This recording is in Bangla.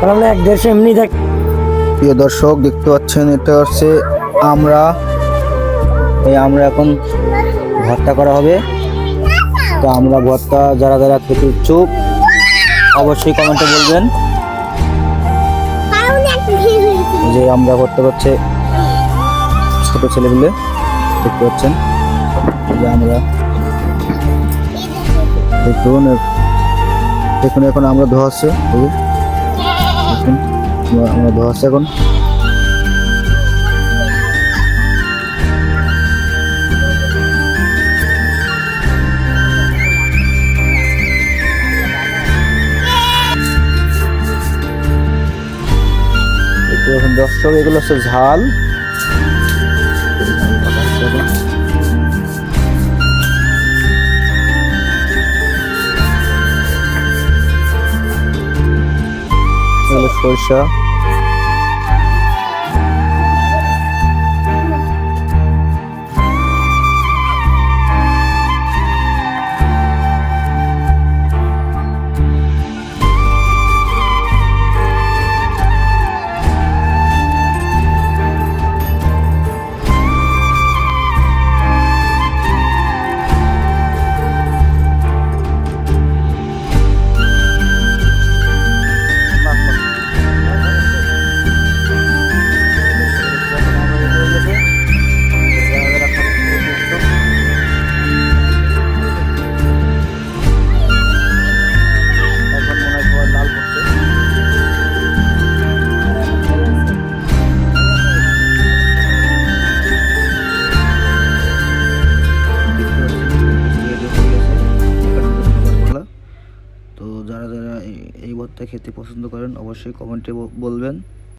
তাহলে এক দেড়শো এমনি দেখ। প্রিয় দর্শক, দেখতে পাচ্ছেন, এটা হচ্ছে আমরা। এই আমরা এখন ভর্তা করা হবে। তো আমরা ভর্তা যারা যারা খেতে ইচ্ছুক, অবশ্যই কমেন্টে বলবেন। যে আমরা ভর্তা করছে ছোট ছেলেগুলো দেখতে পাচ্ছেন। যে আমরা। দেখুন দেখুন এখন আমরা ধোয়াচ্ছে এই যে, দেখুন আমরা- এখন। একটু এখন দর্শক এগুলো হচ্ছে ঝাল। সরষা ভর্তা খেতে পছন্দ করেন অবশ্যই কমেন্টে বলবেন।